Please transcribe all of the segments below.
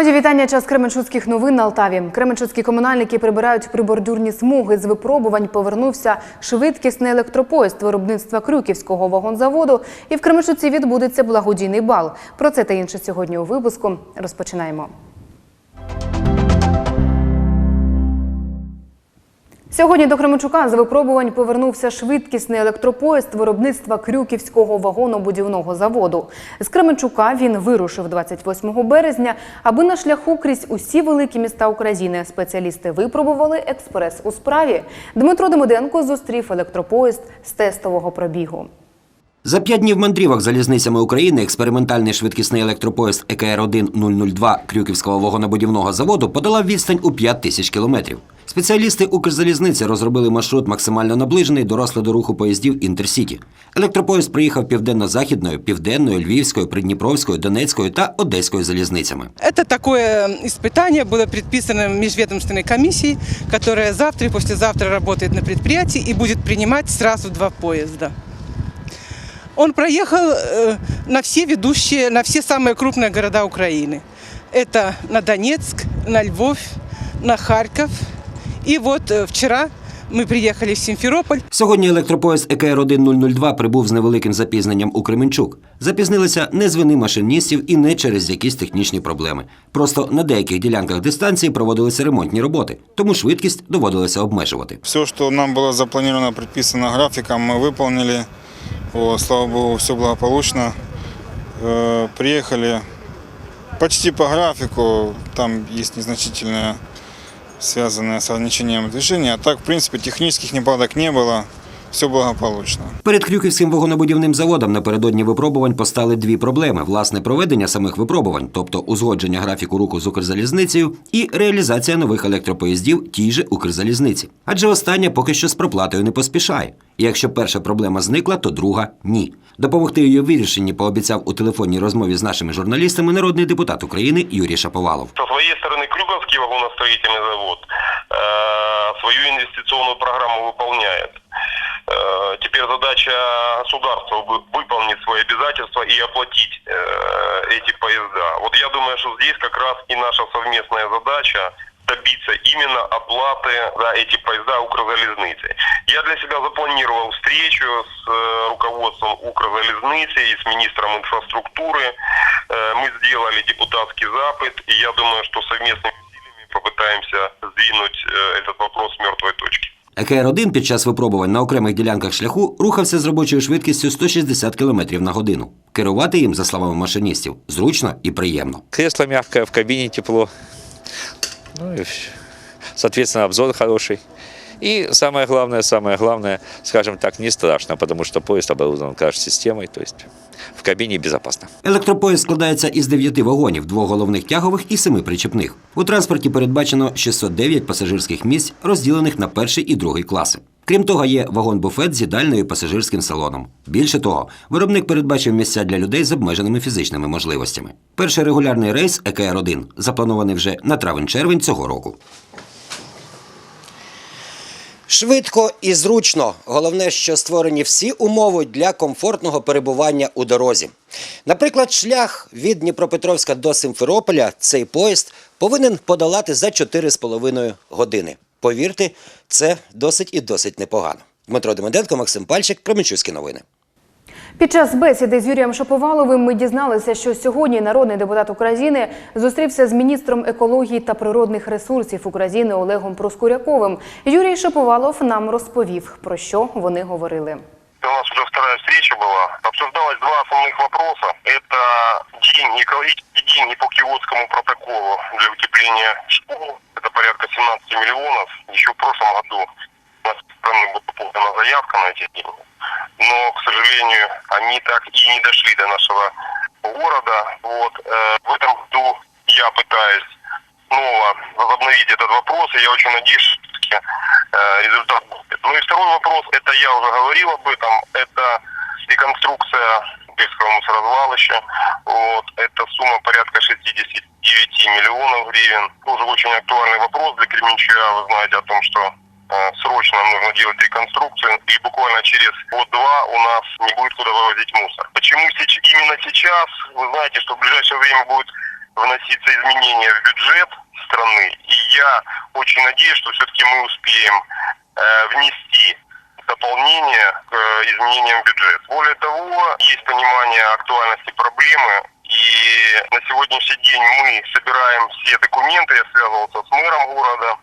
Мої вітання. Час Кременчуцьких новин на Алтаві. Кременчуцькі комунальники прибирають прибордюрні смуги. З випробувань повернувся швидкісний електропоїзд виробництва Крюківського вагонзаводу. І в Кременчуці відбудеться благодійний бал. Про це та інше сьогодні у випуску. Розпочинаємо. Сьогодні до Кременчука з випробувань повернувся швидкісний електропоїзд виробництва Крюківського вагонобудівного заводу. З Кременчука він вирушив 28 березня, аби на шляху крізь усі великі міста України спеціалісти випробували експрес у справі. Дмитро Демиденко зустрів електропоїзд з тестового пробігу. За п'ять днів мандрівок залізницями України експериментальний швидкісний електропоїзд екр 1002 Крюківського вагонобудівного заводу подолав відстань у 5 тисяч кілометрів. Спеціалісти Укрзалізниці розробили маршрут максимально наближений до розкладу руху поїздів Інтерсіті. Електропоїзд приїхав південно-західною, південною, львівською, придніпровською, донецькою та одеською залізницями. Это такое испытание было предписано межведомственной комиссией, которая завтра и послезавтра работает на предприятии и будет принимать сразу два поезда. Он проехал э, на все ведущие, на все самые крупные города Украины. Это на Донецк, на Львов, на Харьков. И вот э, вчера мы приехали в Симферополь. Сьогодні електропоїзд екр 1002 прибув з невеликим запізненням у Кременчук. Запізнилися не з вини машиністів і не через якісь технічні проблеми. Просто на деяких ділянках дистанції проводилися ремонтні роботи, тому швидкість доводилося обмежувати. Все, что нам было запланировано, предписано графиком, мы выполнили. Вот, слава богу, все благополучно. Э, Приехали почти по графику. Там есть незначительное, связанное с ограничением движения. А так, в принципе, технических неполадок не было Все благополучно. Перед Крюківським вагонобудівним заводом напередодні випробувань постали дві проблеми: власне проведення самих випробувань, тобто узгодження графіку руху з Укрзалізницею, і реалізація нових електропоїздів тій же Укрзалізниці. Адже остання поки що з проплатою не поспішає. І якщо перша проблема зникла, то друга ні. Допомогти її вирішенні пообіцяв у телефонній розмові з нашими журналістами народний депутат України Юрій Шаповалов. Со своей стороны Крюковский вагоностроительный завод э, свою инвестиционную программу выполняет. Э, теперь задача государства вы- выполнить свои обязательства и оплатить э, эти поезда. Вот я думаю, что здесь как раз и наша совместная задача добиться именно оплаты за эти поезда Укрзалезницы. Я для себя запланировал встречу с э, руководством Укрзалезницы и с министром инфраструктуры. Мы сделали депутатский запад, и я думаю, что совместными усилиями попытаемся сдвинуть этот вопрос с мертвой. ЕКР-1 під час випробувань на окремих ділянках шляху рухався з робочою швидкістю 160 км на годину. Керувати їм, за словами машиністів, зручно і приємно. Кресло м'яке, в кабіні тепло. Ну і, відповідно, обзор хороший. И самое главное, самое главное, скажем так, не страшно, потому что поезд оборудован краш-системой, то есть в кабине безопасно. Електропоїзд складається із дев'яти вагонів, двох головних тягових і семи причепних. У транспорті передбачено 609 пасажирських місць, розділених на перший і другий класи. Крім того, є вагон-буфет з їдальною пасажирським салоном. Більше того, виробник передбачив місця для людей з обмеженими фізичними можливостями. Перший регулярний рейс ЕКР-1 запланований вже на травень-червень цього року. Швидко і зручно. Головне, що створені всі умови для комфортного перебування у дорозі. Наприклад, шлях від Дніпропетровська до Симферополя цей поїзд повинен подолати за 4,5 години. Повірте, це досить і досить непогано. Дмитро Демиденко, Максим Пальчик, Кременчуцькі новини. Під час бесіди з Юрієм Шаповаловим ми дізналися, що сьогодні народний депутат України зустрівся з міністром екології та природних ресурсів України Олегом Проскуряковим. Юрій Шаповалов нам розповів, про що вони говорили. У нас уже вторая встреча была. Обсуждалось два основных вопроса. Это деньги, экологические деньги по Киотскому протоколу для утепления школ. Это порядка 17 миллионов. Еще в прошлом году у нас со стороны была подана заявка на эти деньги. Но, к сожалению, они так и не дошли до нашего города. Вот. э, В этом году я пытаюсь снова возобновить этот вопрос, и я очень надеюсь, что э, результат будет. Ну и второй вопрос, это я уже говорил об этом, это реконструкция Бельского мусорозвалища. Вот, это сумма порядка 69 миллионов гривен. Тоже очень актуальный вопрос для Кременчуга. Вы знаете о том, что срочно нужно делать реконструкцию, и буквально через год-два у нас не будет куда вывозить мусор. Почему именно сейчас? Вы знаете, что в ближайшее время будет вноситься изменения в бюджет страны. И я очень надеюсь, что все-таки мы успеем э, внести дополнение к э, изменениям в бюджет. Более того, есть понимание актуальности проблемы, и на сегодняшний день мы собираем все документы. Я связывался с мэром города,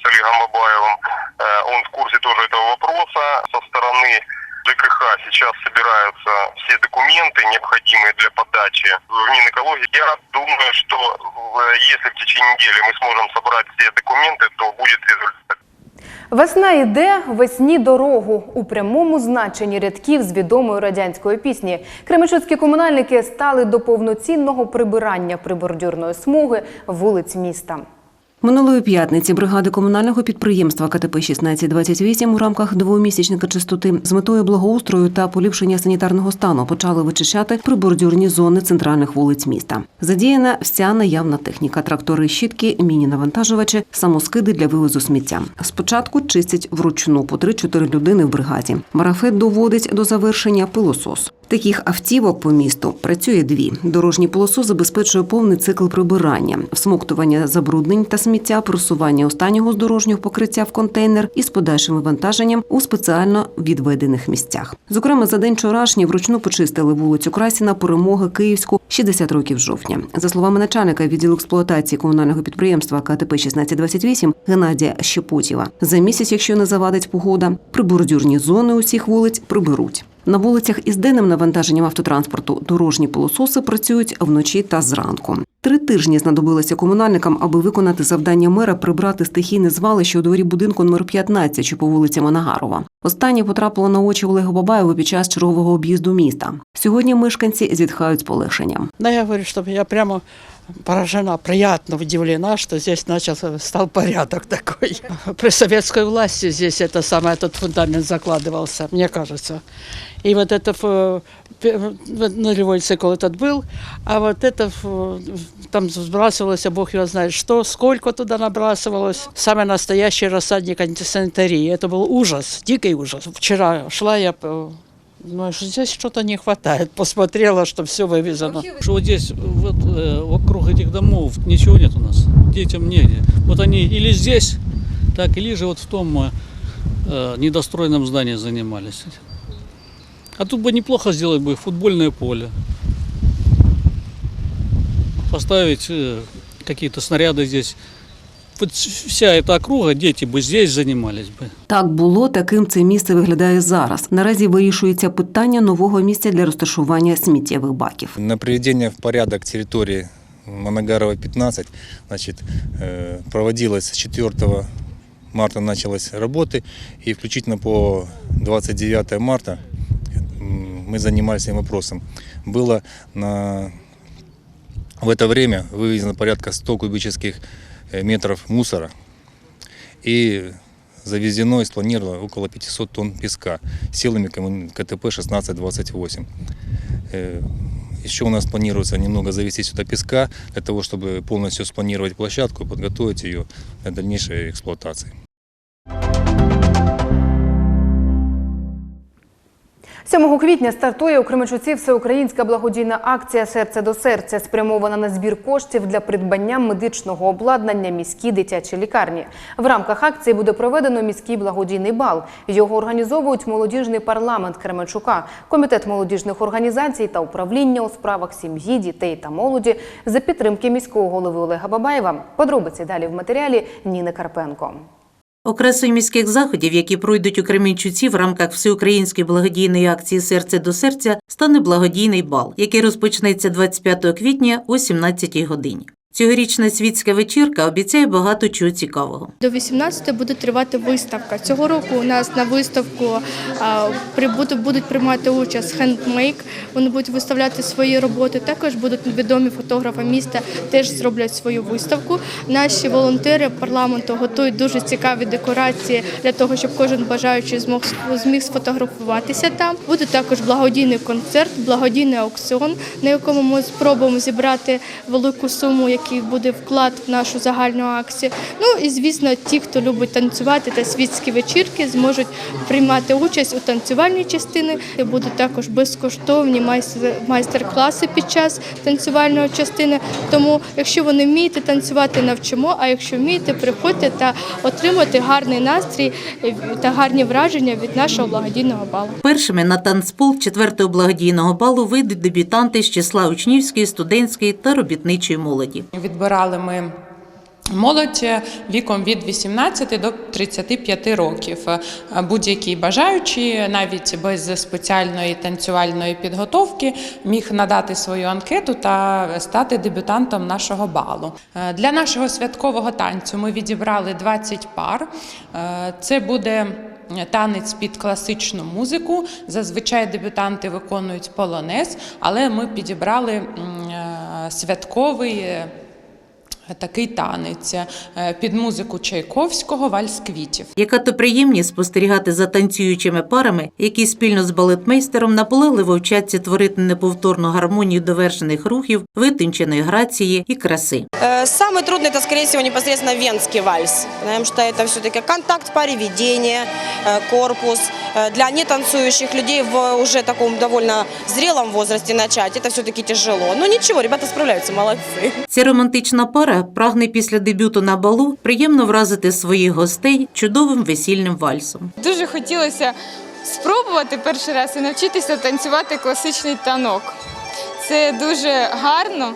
с Олегом Бабаевым. Э, Он в курсе тоже этого вопроса. Со стороны ЖКХ сейчас собираются все документы, необходимые для подачи в Минэкологии. Я думаю, что э, если в течение недели мы сможем собрать все документы, то будет результат. Весна йде, весні дорогу у прямому значенні рядків з відомої радянської пісні. Кременчуцькі комунальники стали до повноцінного прибирання прибордюрної смуги вулиць міста. Минулої п'ятниці бригади комунального підприємства КТП 1628 у рамках двомісячника чистоти з метою благоустрою та поліпшення санітарного стану почали вичищати прибордюрні зони центральних вулиць міста. Задіяна вся наявна техніка: трактори, щітки, міні-навантажувачі, самоскиди для вивозу сміття. Спочатку чистять вручну по 3-4 людини в бригаді. Марафет доводить до завершення пилосос. Таких автівок по місту працює дві. Дорожній пилосос забезпечує повний цикл прибирання, всмоктування забруднень та сміття, просування останнього з дорожнього покриття в контейнер із подальшим вивантаженням у спеціально відведених місцях. Зокрема, за день вчорашній вручну почистили вулицю Красіна, перемоги Київську 60 років жовтня. За словами начальника відділу експлуатації комунального підприємства КТП 1628 Геннадія Щепотєва, за місяць, якщо не завадить погода, прибордюрні зони усіх вулиць приберуть. На вулицях із денним навантаженням автотранспорту дорожні пилососи працюють вночі та зранку. Три тижні знадобилося комунальникам, аби виконати завдання мера прибрати стихійне звалище у дворі будинку номер 15, що по вулиці Монагарова. Останнє потрапило на очі Олегу Бабаєву під час чергового об'їзду міста. Сьогодні мешканці зітхають з полегшенням. Но я говорю, что я прямо поражена, приятно удивлена, что здесь начался, стал порядок такой. При советской власти здесь это самое, этот фундамент закладывался, мне кажется. И вот это вот нулевой цикл этот был, а вот это там сбрасывалось, а бог его знает что, сколько туда набрасывалось. Самый настоящий рассадник антисанитарии. Это был ужас, дикий ужас. Вчера шла я Думаю, что здесь что-то не хватает. Посмотрела, что все вывезено. Что вот здесь, вот э, вокруг этих домов ничего нет у нас, детям негде. Вот они или здесь, так, или же вот в том э, э, недостроенном здании занимались. А тут бы неплохо сделать бы футбольное поле. Поставить э, какие-то снаряды здесь. Вот вся эта округа, дети бы здесь занимались бы. Так було, таким це місце виглядає зараз. Наразі вирішується питання нового місця для розташування сміттєвих баків. На приведение в порядок территории Моногарова 15 значит, э, проводилось с 4 марта началась работы и включительно по 29 марта м, мы занимались этим вопросом. Было на, в это время вывезено порядка 100 кубических э, метров мусора и завезено и спланировано около 500 тонн песка силами КТП 1628. Э, Еще у нас планируется немного завести сюда песка для того, чтобы полностью спланировать площадку подготовить ее для дальнейшей эксплуатации. 7 квітня стартує у Кременчуці всеукраїнська благодійна акція Серце до серця, спрямована на збір коштів для придбання медичного обладнання міській дитячій лікарні. В рамках акції буде проведено міський благодійний бал. Його організовують молодіжний парламент Кременчука, комітет молодіжних організацій та управління у справах сім'ї, дітей та молоді за підтримки міського голови Олега Бабаєва. Подробиці далі в матеріалі Ніни Карпенко. Окрасою міських заходів, які пройдуть у Кременчуці в рамках всеукраїнської благодійної акції Серце до серця, стане благодійний бал, який розпочнеться 25 квітня о 17 годині. Цьогорічна світська вечірка обіцяє багато чого цікавого. До 18 буде тривати виставка. Цього року у нас на виставку будуть приймати участь хендмейк. Вони будуть виставляти свої роботи. Також будуть відомі фотографи міста, теж зроблять свою виставку. Наші волонтери парламенту готують дуже цікаві декорації для того, щоб кожен бажаючий змог зміг сфотографуватися там. Буде також благодійний концерт, благодійний аукціон, на якому ми спробуємо зібрати велику суму, великий буде вклад в нашу загальну акцію. Ну і звісно, ті, хто любить танцювати та світські вечірки, зможуть приймати участь у танцювальній частині. Будуть також безкоштовні майстер- майстер-класи під час танцювальної частини. Тому, якщо ви не вмієте танцювати, навчимо. А якщо вмієте, приходьте та отримати гарний настрій та гарні враження від нашого благодійного балу. Першими на танцпол четвертого благодійного балу вийдуть дебютанти з числа учнівської, студентської та робітничої молоді. Відбирали ми молодь віком від 18 до 35 років. Будь-який бажаючий, навіть без спеціальної танцювальної підготовки, міг надати свою анкету та стати дебютантом нашого балу. Е, Для нашого святкового танцю ми відібрали 20 пар. Е, Це буде танець під класичну музику. Зазвичай дебютанти виконують полонез, але ми підібрали е, святковий е, Такий танець е, під музику Чайковського вальс квітів. Яка то приємність спостерігати за танцюючими парами, які спільно з балетмейстером наполегливо вчаться творити неповторну гармонію довершених рухів, витонченої грації і краси. Э, Самый трудный это, скорее всего, непосредственно венский вальс, потому что это все-таки контакт, пареведение, э, корпус. Э, Для нетанцующих людей в уже таком довольно зрелом возрасте начать, это все-таки тяжело. Но ничего, ребята справляются, молодцы. Ця романтична пара прагне після дебюту на балу приємно вразити своїх гостей чудовим весільним вальсом. Дуже хотілося спробувати перший раз і навчитися танцювати класичний танок. Це дуже гарно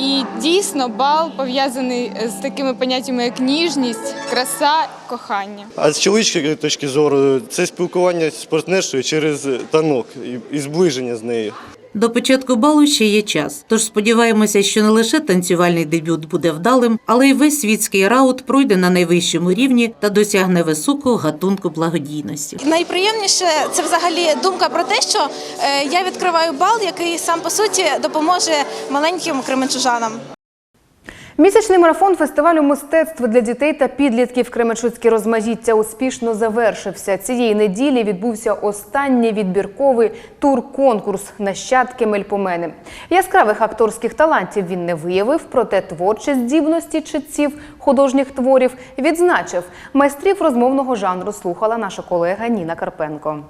і дійсно бал пов'язаний з такими поняттями, як ніжність, краса, кохання. А з чоловічої точки зору це спілкування з партнершою через танок і зближення з нею. До початку балу ще є час, тож сподіваємося, що не лише танцювальний дебют буде вдалим, але й весь світський раут пройде на найвищому рівні та досягне високого гатунку благодійності. Найприємніше це взагалі думка про те, що е, я відкриваю бал, який сам по суті допоможе маленьким кременчужанам. Місячний марафон фестивалю мистецтв для дітей та підлітків Кременчуцьке розмаїття успішно завершився. Цієї неділі відбувся останній відбірковий тур-конкурс нащадки Мельпомени. Яскравих акторських талантів він не виявив, проте творчі здібності читців художніх творів відзначив. Майстрів розмовного жанру слухала наша колега Ніна Карпенко.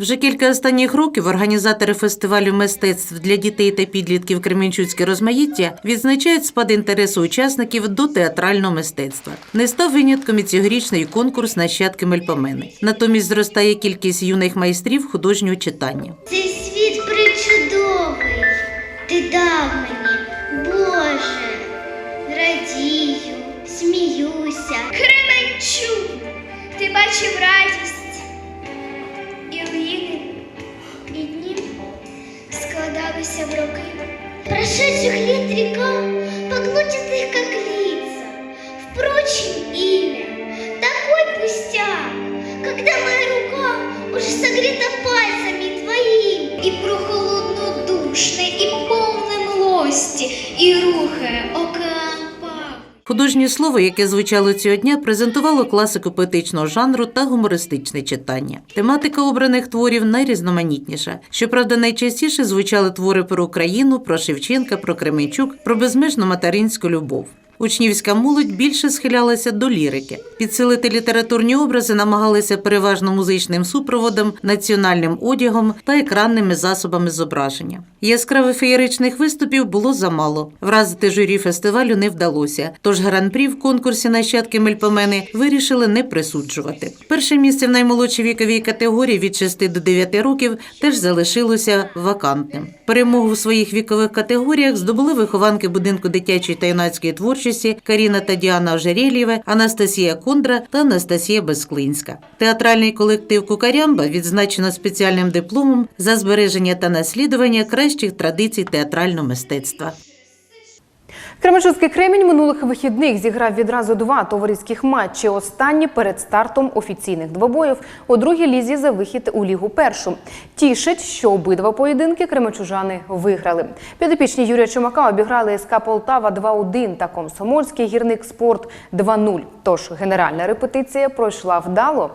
Вже кілька останніх років організатори фестивалю мистецтв для дітей та підлітків Кременчуцьке розмаїття відзначають спад інтересу учасників до театрального мистецтва. Не став винятком і цьогорічний конкурс нащадки Мельпомени. Натомість зростає кількість юних майстрів художнього читання. Цей світ причудовий, ти дав мені, Боже, радію, сміюся. Кременчук, ти бачив радість складалися в роки. Прошедших лет река поглотит их, как лица. Впрочем, имя такой пустяк, когда моя рука уже согрета пальцами твоими, и прохолодно душне, і повне млості, і рухає океан пав. Художнє слово, яке звучало цього дня, презентувало класику поетичного жанру та гумористичне читання. Тематика обраних творів найрізноманітніша. Щоправда, найчастіше звучали твори про Україну, про Шевченка, про Кременчук, про безмежну материнську любов. Учнівська молодь більше схилялася до лірики. Підсилити літературні образи намагалися переважно музичним супроводом, національним одягом та екранними засобами зображення. Яскравих феєричних виступів було замало. Вразити журі фестивалю не вдалося. Тож гран-прі в конкурсі нащадки Мельпомени вирішили не присуджувати. Перше місце в наймолодшій віковій категорії від 6 до 9 років теж залишилося вакантним. Перемогу в своїх вікових категоріях здобули вихованки будинку дитячої та юнацької творчості Каріна та Діана Ожерєлєве, Анастасія Кондра та Анастасія Безклинська. Театральний колектив Кукарямба відзначено спеціальним дипломом за збереження та наслідування кращих традицій театрального мистецтва. Кременчуцький кремінь минулих вихідних зіграв відразу два товариських матчі. Останні перед стартом офіційних двобоїв у другій лізі за вихід у лігу першу. Тішить, що обидва поєдинки кременчужани виграли. Підопічні Юрія Чумака обіграли СК Полтава 2-1 та Комсомольський гірник спорт 2-0. Тож генеральна репетиція пройшла вдало.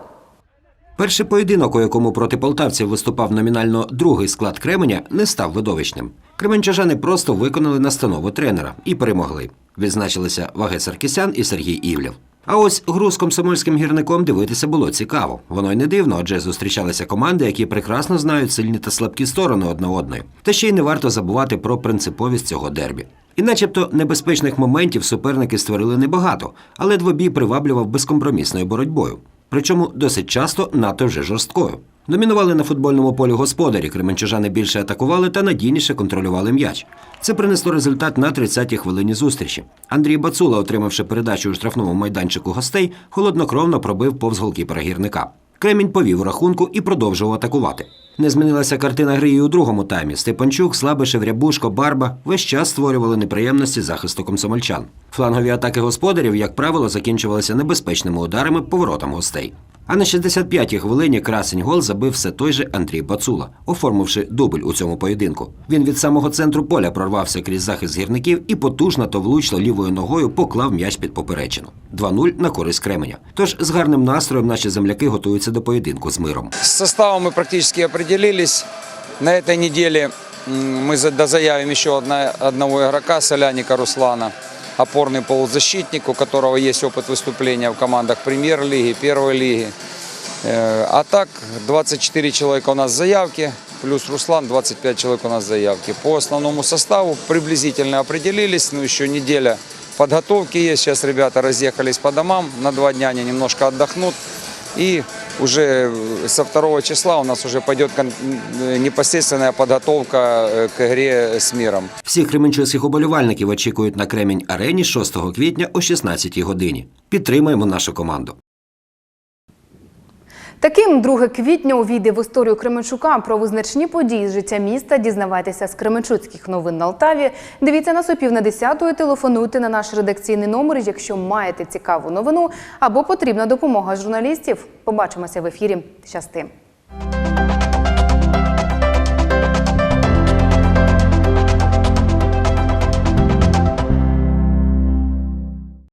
Перший поєдинок, у якому проти полтавців виступав номінально другий склад Кременя, не став видовищним. Кременчужани просто виконали настанову тренера і перемогли. Відзначилися Ваге Саркісян і Сергій Івлєв. А ось гру з комсомольським гірником дивитися було цікаво. Воно й не дивно, адже зустрічалися команди, які прекрасно знають сильні та слабкі сторони одна одної. Та ще й не варто забувати про принциповість цього дербі. І начебто небезпечних моментів суперники створили небагато, але двобій приваблював безкомпромісною боротьбою. Причому досить часто надто вже жорсткою. Домінували на футбольному полі господарі, кременчужани більше атакували та надійніше контролювали м'яч. Це принесло результат на 30-й хвилині зустрічі. Андрій Бацула, отримавши передачу у штрафному майданчику гостей, холоднокровно пробив повз голкіпера гірника. Кремінь повів у рахунку і продовжував атакувати. Не змінилася картина гри і у другому таймі. Степанчук, Слабишев, Рябушко, Барба весь час створювали неприємності захисту комсомольчан. Флангові атаки господарів, як правило, закінчувалися небезпечними ударами по воротам гостей. А на 65-й хвилині красень гол забив все той же Андрій Бацула, оформивши дубль у цьому поєдинку. Він від самого центру поля прорвався крізь захист гірників і потужно та влучно лівою ногою поклав м'яч під поперечину. 2-0 на користь Кременя. Тож з гарним настроєм наші земляки готуються до поєдинку з миром. С составом мы практически определились. На этой неделе м, мы за- дозаявим еще одна- одного игрока, Соляника Руслана, опорный полузащитник, у которого есть опыт выступления в командах премьер-лиги, первой лиги. Э, А так 24 человека у нас в заявке, плюс Руслан 25 человек у нас в заявке. По основному составу приблизительно определились, но еще неделя подготовки есть. Сейчас ребята разъехались по домам, на два дня они немножко отдохнут. И уже со второго числа у нас уже пойдет непосредственная подготовка э, к игре с миром. Всіх кременчуцьких оболівальників очікують на Кремінь арені 6 квітня о 16 годині. Підтримаємо нашу команду. Таким 2 квітня увійде в історію Кременчука про визначні події з життя міста. Дізнавайтеся з Кременчуцьких новин на Алтаві. Дивіться нас о пів на десятої. Телефонуйте на наш редакційний номер, якщо маєте цікаву новину або потрібна допомога журналістів. Побачимося в ефірі. Щасти.